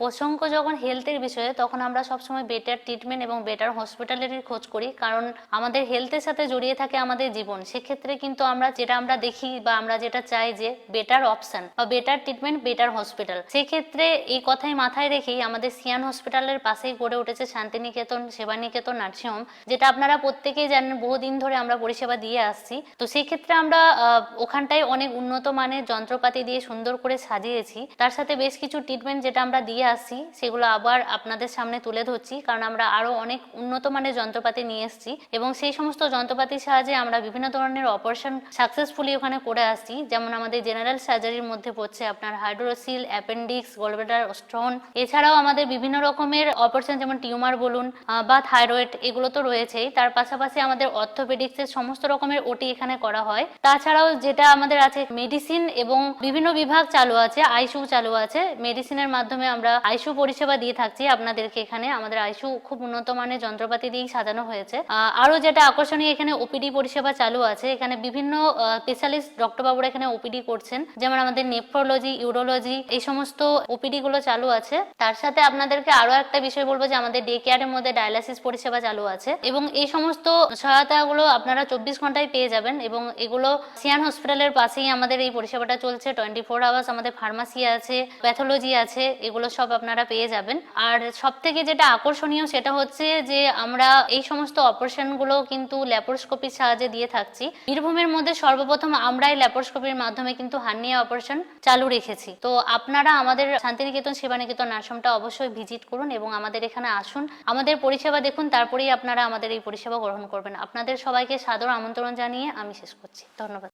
প্রসঙ্গ যখন হেলথের বিষয়ে, তখন আমরা সবসময় বেটার ট্রিটমেন্ট এবং বেটার হসপিটালেরই খোঁজ করি। কারণ আমাদের হেলথের সাথে জড়িয়ে থাকে আমাদের জীবন। সেক্ষেত্রে কিন্তু আমরা যেটা আমরা দেখি বা আমরা যেটা চাই যে বেটার অপশন বা বেটার ট্রিটমেন্ট বেটার হসপিটাল সেক্ষেত্রে এই কথাই মাথায় রেখেই আমাদের সিয়ান হসপিটালের পাশেই গড়ে উঠেছে শান্তিনিকেতন, সেবানিকেতন, নার্সিংহোম, যেটা আপনারা প্রত্যেকেই জানেন, বহুদিন ধরে আমরা পরিষেবা দিয়ে আসছি। তো সেক্ষেত্রে আমরা ওখানটায় অনেক উন্নত মানের যন্ত্রপাতি দিয়ে সুন্দর করে সাজিয়েছি। তার সাথে বেশ কিছু ট্রিটমেন্ট যেটা আমরা দিয়ে আসছি সেগুলো আবার আপনাদের সামনে তুলে ধরছি, কারণ আমরা আরও অনেক উন্নত মানের যন্ত্রপাতি নিয়ে এসেছি এবং সেই সমস্ত যন্ত্রপাতির সাহায্যে আমরা বিভিন্ন ধরনের অপারেশন সাকসেসফুলি ওখানে করে আসছি। যেমন আমাদের জেনারেল সার্জারির মধ্যে পড়ছে আপনার হাইড্রোসিল অ্যাপেন্ডিক্স গোলব্লাডার স্টোন এছাড়াও আমাদের বিভিন্ন রকমের অপারেশন যেমন টিউমার বলুন বা থাইরয়েড এগুলো তো রয়েছেই। তার পাশাপাশি আমাদের অর্থোপেডিক্সের সমস্ত রকমের ওটি এখানে করা হয়। তাছাড়াও যেটা আমাদের আছে মেডিসিন এবং বিভিন্ন বিভাগ চালু আছে আইসিউ চালু আছে। মেডিসিনের মাধ্যমে আমরা আইসিউ পরিষেবা দিয়ে থাকছি আপনাদেরকে এখানে। আমাদের আইসু খুব উন্নত মানের যন্ত্রপাতি দিয়েই সাজানো হয়েছে। আহ, আরও যেটা আকর্ষণীয় এখানে ওপিডি পরিষেবা চালু আছে। এখানে বিভিন্ন স্পেশালিস্ট ডক্টর বাবুরা এখানে ওপিডি করছেন। যেমন আমাদের নেফ্রোলজি ইউরোলজি এই সমস্ত ওপিডি গুলো চালু আছে। তার সাথে আপনাদেরকে আরও একটা বিষয় বলব যে আমাদের ডে কেয়ারের মধ্যে ডায়ালাসিস পরিষেবা চালু আছে। এবং এই সমস্ত সহায়তাগুলো আপনারা চব্বিশ ঘন্টায় পেয়ে যাবেন এবং এগুলো সিয়ান হসপিটালের পাশেই আমাদের এই পরিষেবাটা চলছে। টোয়েন্টি ফোর আওয়ার্স আমাদের ফার্মাসি আছে প্যাথোলজি আছে এগুলো সব আপনারা পেয়ে যাবেন। আর সব থেকে যেটা আকর্ষণীয় সেটা হচ্ছে যে আমরা এই সমস্ত অপারেশনগুলো কিন্তু ল্যাপারোস্কোপির সাহায্যে দিয়ে থাকছি। বীরভূমের মধ্যে সর্বপ্রথম আমরাই ল্যাপারোস্কোপির মাধ্যমে কিন্তু হার্নিয়া অপারেশন চালু রেখেছি। তো আপনারা আমাদের শান্তিনিকেতন সেবানিকেতন নার্সমটা অবশ্যই ভিজিট করুন এবং আমাদের এখানে আসুন। আমাদের পরিষেবা দেখুন, তারপরেই আপনারা আমাদের এই পরিষেবা গ্রহণ করবেন। আপনাদের সবাইকে সাদর আমন্ত্রণ জানিয়ে আমি শেষ করছি। ধন্যবাদ।